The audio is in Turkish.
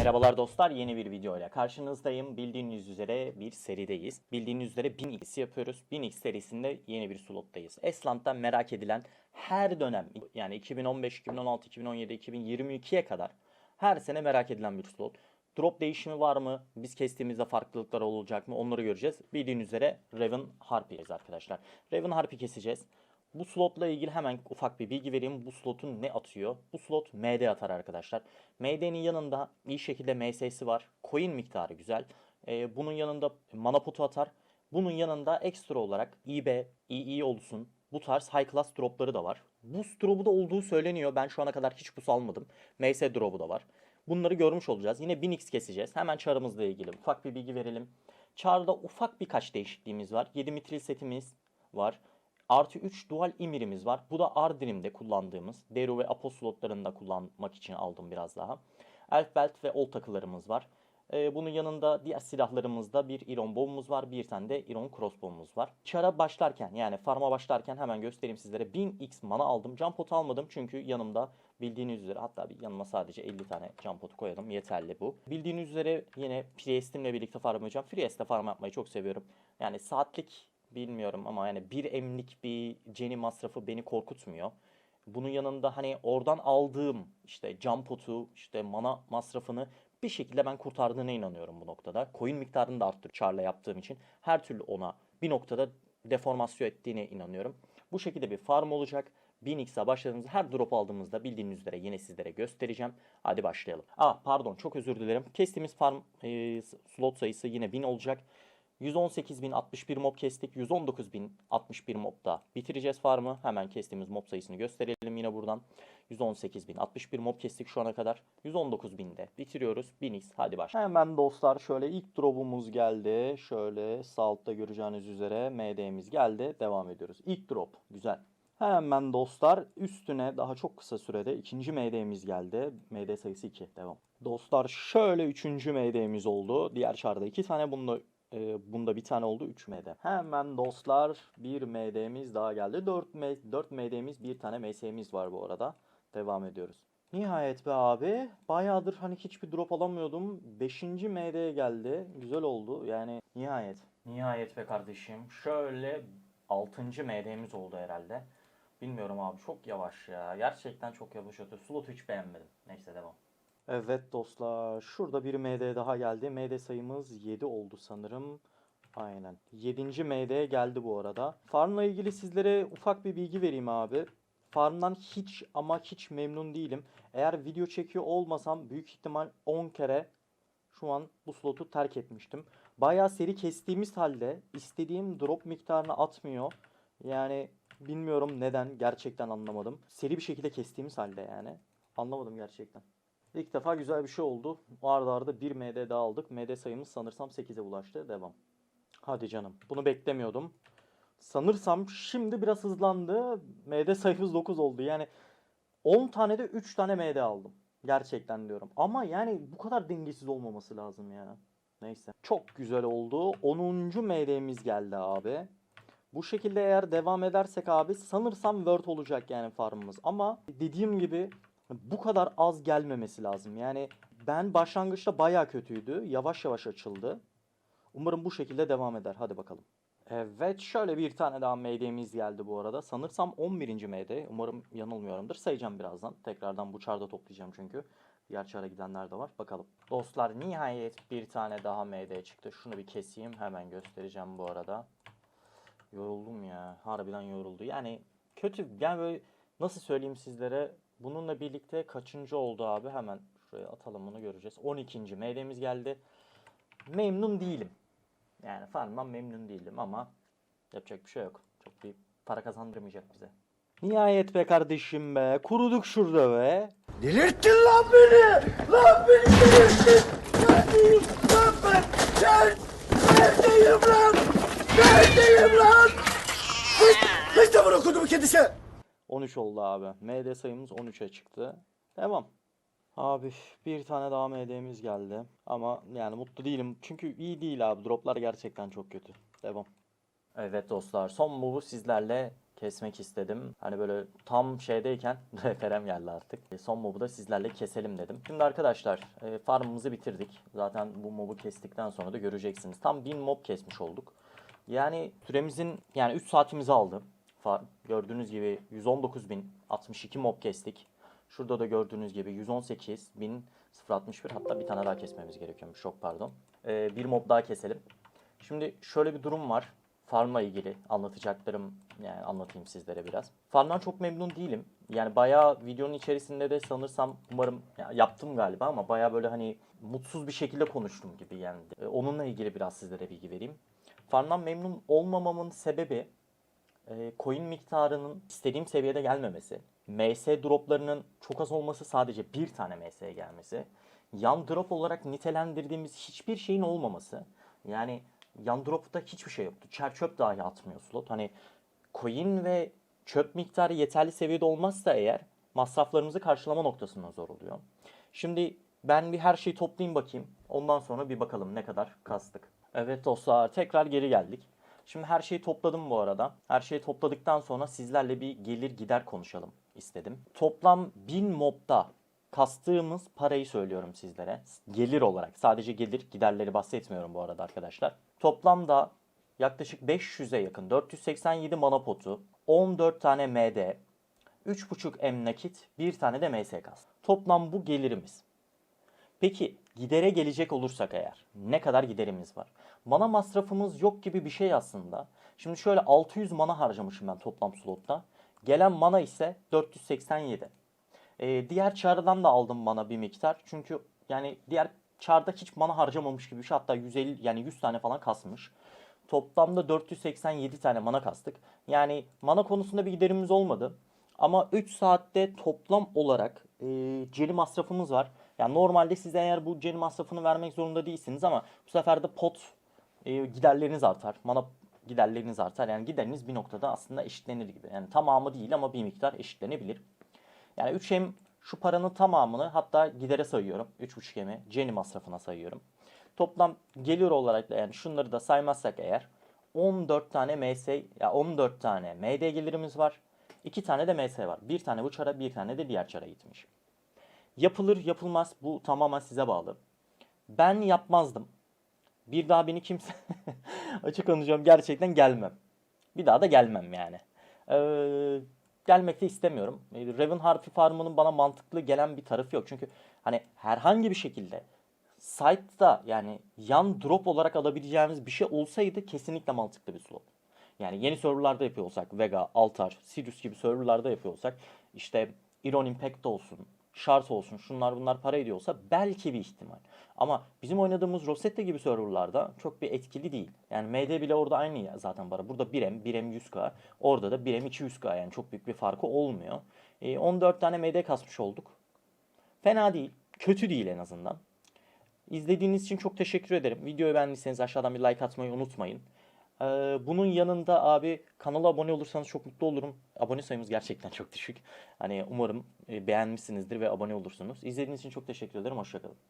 Merhabalar dostlar yeni bir video ile karşınızdayım. Bildiğiniz üzere bir serideyiz. Bildiğiniz üzere 1000x yapıyoruz. 1000x serisinde yeni bir slottayız. Esland'da merak edilen her dönem yani 2015, 2016, 2017, 2022'ye kadar her sene merak edilen bir slot. Drop değişimi var mı? Biz kestiğimizde farklılıklar olacak mı? Onları göreceğiz. Bildiğiniz üzere Raven Harpy'yiz arkadaşlar. Raven Harpy keseceğiz. Bu slotla ilgili hemen ufak bir bilgi vereyim. Bu slotun ne atıyor? Bu slot MD atar arkadaşlar. MD'nin yanında iyi şekilde MS'si var. Coin miktarı güzel. Ee, bunun yanında mana potu atar. Bunun yanında ekstra olarak IB, II olsun. Bu tarz high class dropları da var. Boost drop'u da olduğu söyleniyor. Ben şu ana kadar hiç boost almadım. MS drop'u da var. Bunları görmüş olacağız. Yine 1000x keseceğiz. Hemen çarımızla ilgili ufak bir bilgi verelim. Çarda ufak birkaç değişikliğimiz var. 7 mitril setimiz var. Artı 3 dual imirimiz var. Bu da Ardrim'de kullandığımız. Deru ve Apo kullanmak için aldım biraz daha. Elf Belt ve Ol takılarımız var. Ee, bunun yanında diğer silahlarımızda bir Iron Bow'umuz var. Bir tane de Iron Crossbow'umuz var. Çara başlarken yani farma başlarken hemen göstereyim sizlere. 1000x mana aldım. Jump pot almadım çünkü yanımda bildiğiniz üzere hatta bir yanıma sadece 50 tane jump potu koyalım. Yeterli bu. Bildiğiniz üzere yine Priest'imle birlikte farm yapacağım. Priest'te farm yapmayı çok seviyorum. Yani saatlik bilmiyorum ama yani bir emlik bir Jenny masrafı beni korkutmuyor. Bunun yanında hani oradan aldığım işte jump potu, işte mana masrafını bir şekilde ben kurtardığına inanıyorum bu noktada. Coin miktarını da arttır Char'la yaptığım için her türlü ona bir noktada deformasyon ettiğine inanıyorum. Bu şekilde bir farm olacak. 1000x'e başladığımızda her drop aldığımızda bildiğiniz üzere yine sizlere göstereceğim. Hadi başlayalım. Aa pardon çok özür dilerim. Kestiğimiz farm e, slot sayısı yine 1000 olacak. 118.061 mob kestik. 119.061 mobda bitireceğiz farmı. Hemen kestiğimiz mob sayısını gösterelim yine buradan. 118.061 mob kestik şu ana kadar. 119.000'de bitiriyoruz. 1000x hadi başla. Hemen dostlar şöyle ilk drop'umuz geldi. Şöyle sağ göreceğiniz üzere MD'miz geldi. Devam ediyoruz. İlk drop. Güzel. Hemen dostlar üstüne daha çok kısa sürede ikinci MD'miz geldi. MD sayısı 2. Devam. Dostlar şöyle üçüncü MD'miz oldu. Diğer çarda iki tane bunda e, bunda bir tane oldu 3 MD. Hemen dostlar bir MD'miz daha geldi. 4, M 4 MD'miz bir tane MS'miz var bu arada. Devam ediyoruz. Nihayet be abi. Bayağıdır hani hiçbir drop alamıyordum. 5. MD geldi. Güzel oldu. Yani nihayet. Nihayet be kardeşim. Şöyle 6. MD'miz oldu herhalde. Bilmiyorum abi çok yavaş ya. Gerçekten çok yavaş ötüyor. Slot'u hiç beğenmedim. Neyse devam. Evet dostlar. Şurada bir MD daha geldi. MD sayımız 7 oldu sanırım. Aynen. 7. MD geldi bu arada. Farmla ilgili sizlere ufak bir bilgi vereyim abi. Farmdan hiç ama hiç memnun değilim. Eğer video çekiyor olmasam büyük ihtimal 10 kere şu an bu slotu terk etmiştim. Bayağı seri kestiğimiz halde istediğim drop miktarını atmıyor. Yani bilmiyorum neden gerçekten anlamadım. Seri bir şekilde kestiğimiz halde yani. Anlamadım gerçekten. İlk defa güzel bir şey oldu. Arda arda bir MD daha aldık. MD sayımız sanırsam 8'e ulaştı. Devam. Hadi canım. Bunu beklemiyordum. Sanırsam şimdi biraz hızlandı. MD sayımız 9 oldu. Yani 10 tane de 3 tane MD aldım. Gerçekten diyorum. Ama yani bu kadar dengesiz olmaması lazım ya. Neyse. Çok güzel oldu. 10. MD'miz geldi abi. Bu şekilde eğer devam edersek abi sanırsam Word olacak yani farmımız. Ama dediğim gibi bu kadar az gelmemesi lazım. Yani ben başlangıçta baya kötüydü. Yavaş yavaş açıldı. Umarım bu şekilde devam eder. Hadi bakalım. Evet şöyle bir tane daha MD'miz geldi bu arada. Sanırsam 11. MD. Umarım yanılmıyorumdur. Sayacağım birazdan. Tekrardan bu çarda toplayacağım çünkü. Diğer çara gidenler de var. Bakalım. Dostlar nihayet bir tane daha MD çıktı. Şunu bir keseyim. Hemen göstereceğim bu arada. Yoruldum ya. Harbiden yoruldu. Yani kötü. Yani böyle nasıl söyleyeyim sizlere. Bununla birlikte kaçıncı oldu abi? Hemen şuraya atalım bunu göreceğiz. 12. MD'miz geldi. Memnun değilim. Yani farmdan memnun değilim ama yapacak bir şey yok. Çok bir para kazandırmayacak bize. Nihayet be kardeşim be. Kuruduk şurada be. Delirttin lan beni! Lan beni delirttin! Neredeyim lan ben? Gel! Neredeyim lan? Neredeyim lan? Hiç, hiç de bunu okudum! 13 oldu abi. MD sayımız 13'e çıktı. Devam. Abi bir tane daha MD'miz geldi. Ama yani mutlu değilim. Çünkü iyi değil abi. Droplar gerçekten çok kötü. Devam. Evet dostlar son move'u sizlerle kesmek istedim. Hani böyle tam şeydeyken referem geldi artık. E, Son mobu da sizlerle keselim dedim. Şimdi arkadaşlar e, farmımızı bitirdik. Zaten bu mobu kestikten sonra da göreceksiniz. Tam 1000 mob kesmiş olduk. Yani süremizin yani 3 saatimizi aldı. Gördüğünüz gibi 119.062 mob kestik. Şurada da gördüğünüz gibi 118.061 hatta bir tane daha kesmemiz gerekiyormuş. Çok pardon. Ee, bir mob daha keselim. Şimdi şöyle bir durum var. Farmla ilgili anlatacaklarım yani anlatayım sizlere biraz. Farmdan çok memnun değilim. Yani bayağı videonun içerisinde de sanırsam umarım ya yaptım galiba ama bayağı böyle hani mutsuz bir şekilde konuştum gibi yani. Ee, Onunla ilgili biraz sizlere bilgi vereyim. Farmdan memnun olmamamın sebebi e, coin miktarının istediğim seviyede gelmemesi, MS droplarının çok az olması sadece bir tane MS'ye gelmesi, yan drop olarak nitelendirdiğimiz hiçbir şeyin olmaması. Yani yan dropta hiçbir şey yoktu. Çer çöp dahi atmıyor slot. Hani coin ve çöp miktarı yeterli seviyede olmazsa eğer masraflarımızı karşılama noktasında zor oluyor. Şimdi ben bir her şeyi toplayayım bakayım. Ondan sonra bir bakalım ne kadar kastık. Evet dostlar tekrar geri geldik. Şimdi her şeyi topladım bu arada. Her şeyi topladıktan sonra sizlerle bir gelir gider konuşalım istedim. Toplam 1000 mobda kastığımız parayı söylüyorum sizlere. Gelir olarak. Sadece gelir giderleri bahsetmiyorum bu arada arkadaşlar. Toplamda yaklaşık 500'e yakın 487 mana potu, 14 tane MD, 3.5 M nakit, bir tane de MS kas. Toplam bu gelirimiz. Peki gidere gelecek olursak eğer ne kadar giderimiz var? Mana masrafımız yok gibi bir şey aslında. Şimdi şöyle 600 mana harcamışım ben toplam slotta. Gelen mana ise 487. Ee, diğer çardan da aldım mana bir miktar. Çünkü yani diğer çarda hiç mana harcamamış gibi bir şey. Hatta 150 yani 100 tane falan kasmış. Toplamda 487 tane mana kastık. Yani mana konusunda bir giderimiz olmadı. Ama 3 saatte toplam olarak e, celi masrafımız var. Yani normalde siz eğer bu celi masrafını vermek zorunda değilsiniz ama bu sefer de pot e, giderleriniz artar. Mana giderleriniz artar. Yani gideriniz bir noktada aslında eşitlenir gibi. Yani tamamı değil ama bir miktar eşitlenebilir. Yani 3 hem şu paranın tamamını hatta gidere sayıyorum. 3.5 yemi Jenny masrafına sayıyorum. Toplam gelir olarak da yani şunları da saymazsak eğer 14 tane MS ya 14 tane MD gelirimiz var. 2 tane de MS var. Bir tane bu çara bir tane de diğer çara gitmiş. Yapılır yapılmaz bu tamamen size bağlı. Ben yapmazdım. Bir daha beni kimse açık konuşuyorum gerçekten gelmem. Bir daha da gelmem yani. Ee, gelmek de istemiyorum. Ee, Raven harfi farmının bana mantıklı gelen bir tarafı yok. Çünkü hani herhangi bir şekilde site'da yani yan drop olarak alabileceğimiz bir şey olsaydı kesinlikle mantıklı bir slot. Yani yeni serverlarda yapıyor olsak Vega, Altar, Sirius gibi serverlarda yapıyor olsak işte Iron Impact olsun, Shard olsun şunlar bunlar para ediyorsa belki bir ihtimal. Ama bizim oynadığımız Rosetta gibi serverlarda çok bir etkili değil. Yani MD bile orada aynı ya zaten para. Burada 1M, 1M 100k. Orada da 1M 200k yani çok büyük bir farkı olmuyor. Ee, 14 tane MD kasmış olduk. Fena değil. Kötü değil en azından. İzlediğiniz için çok teşekkür ederim. Videoyu beğendiyseniz aşağıdan bir like atmayı unutmayın. Ee, bunun yanında abi kanala abone olursanız çok mutlu olurum. Abone sayımız gerçekten çok düşük. Hani umarım e, beğenmişsinizdir ve abone olursunuz. İzlediğiniz için çok teşekkür ederim. Hoşçakalın.